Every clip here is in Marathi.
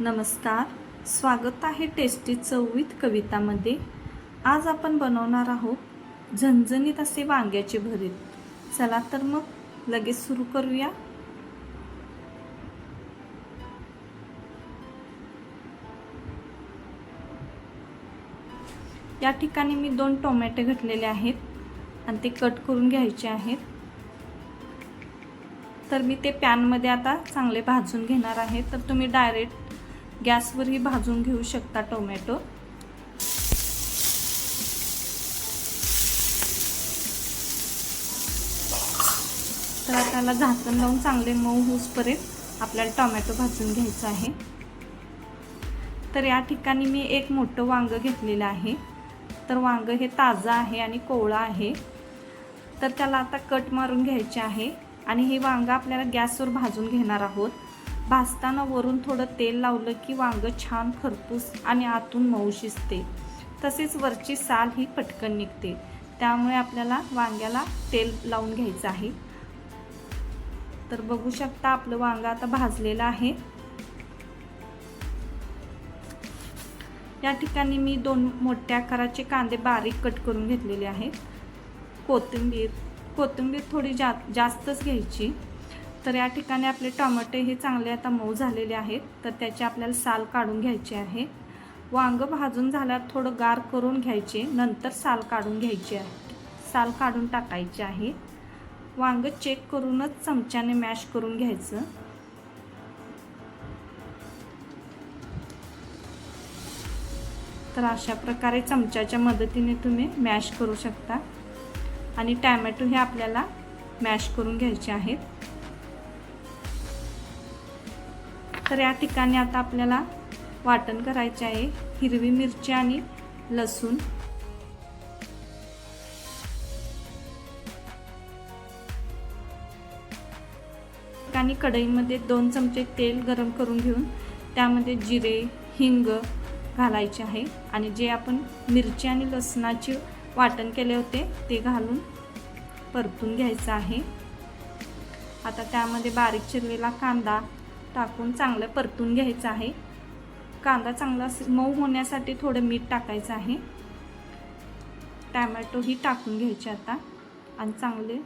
नमस्कार. स्वागत आहे टेस्टी चवीत कवितामध्ये. आज आपण बनवणार आहोत झणझणीत असे वांग्याचे भरीत. चला तर मग लगेच सुरू करूया. या ठिकाणी मी दोन टोमॅटो घेतलेले आहेत आणि ते कट करून घ्यायचे आहेत. तर मी ते पॅनमध्ये आता चांगले भाजून घेणार आहे. तर तुम्ही डायरेक्ट गॅसवरही भाजून घेऊ शकता टोमॅटो. तर आता त्याला झाकण लावून चांगले मऊ होऊसपर्यंत आपल्याला टोमॅटो भाजून घ्यायचं आहे. तर या ठिकाणी मी एक मोठं वांगं घेतलेलं आहे. तर वांगं हे ताजं आहे आणि कोवळं आहे. तर त्याला आता कट मारून घ्यायचे आहे आणि हे वांगं आपल्याला गॅसवर भाजून घेणार आहोत. भाजताना वरून थोडं तेल लावलं की वांगं छान खरपूस आणि आतून मऊ शिजते. तसेच वरची साल ही पटकन निघते. त्यामुळे आपल्याला वांग्याला तेल लावून घ्यायचं आहे. तर बघू शकता आपलं वांग आता भाजलेलं आहे. या ठिकाणी मी दोन मोठ्या आकाराचे कांदे बारीक कट करून घेतलेले आहेत. कोथिंबीर कोथिंबीर थोडी जा जास्तच घ्यायची. तर या ठिकाणी आपले टोमॅटो हे चांगले आता मऊ झालेले आहेत. तर त्याचे आपल्याला साल काढून घ्यायचे आहे. वांग भाजून झाल्यावर थोडं गार करून घ्यायचे. नंतर साल काढून घ्यायचे आहे. साल काढून टाकायचे आहे. वांग चेक करूनच चमच्याने मॅश करून घ्यायचं. तर अशा प्रकारे चमच्याच्या मदतीने तुम्ही मॅश करू शकता. आणि टॅमॅटो हे आपल्याला मॅश करून घ्यायचे आहेत. तर या ठिकाणी आता आपल्याला वाटण करायचे आहे. हिरवी मिरची आणि लसूण. आणि कढईमध्ये दोन चमचे तेल गरम करून घेऊन त्यामध्ये जिरे हिंग घालायचे आहे. आणि जे आपण मिरची आणि लसणाचे वाटण केले होते ते घालून परतून घ्यायचं आहे. आता त्यामध्ये बारीक चिरलेला कांदा टाकून चांगलं परतून घ्यायचं आहे. कांदा चांगला मऊ होण्यासाठी थोडं मीठ टाकायचं आहे. टॅमॅटोही टाकून घ्यायचे आता आणि चांगले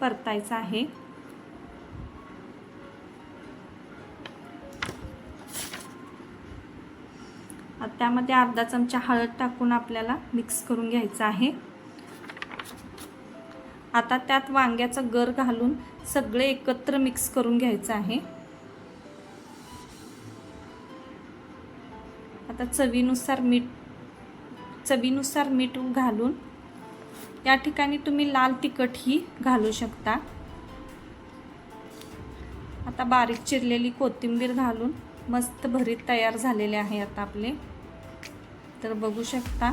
परतायचं आहे. त्यामध्ये अर्धा चमचा हळद टाकून आपल्याला मिक्स करून घ्यायचं आहे. आता त्यात वांग्याचा गर घालून सगळे एकत्र मिक्स करून घ्यायचं आहे. आता चवीनुसार मीठ चवीनुसार मीठ घालून या ठिकाणी तुम्ही लाल तिखटही घालू शकता. आता बारीक चिरलेली कोथिंबीर घालून मस्त भरीत तयार झालेले आहे आता आपले. तर बघू शकता.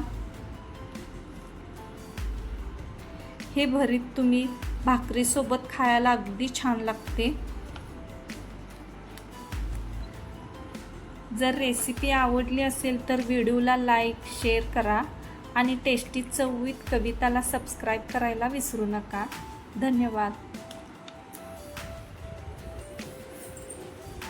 हे भरीत तुम्ही भाकरीसोबत खायला अगदी छान लागते. जर रेसिपी आवडली असेल तर व्हिडिओला लाईक शेअर करा आणि टेस्टी चवीत कविताला सबस्क्राईब करायला विसरू नका. धन्यवाद.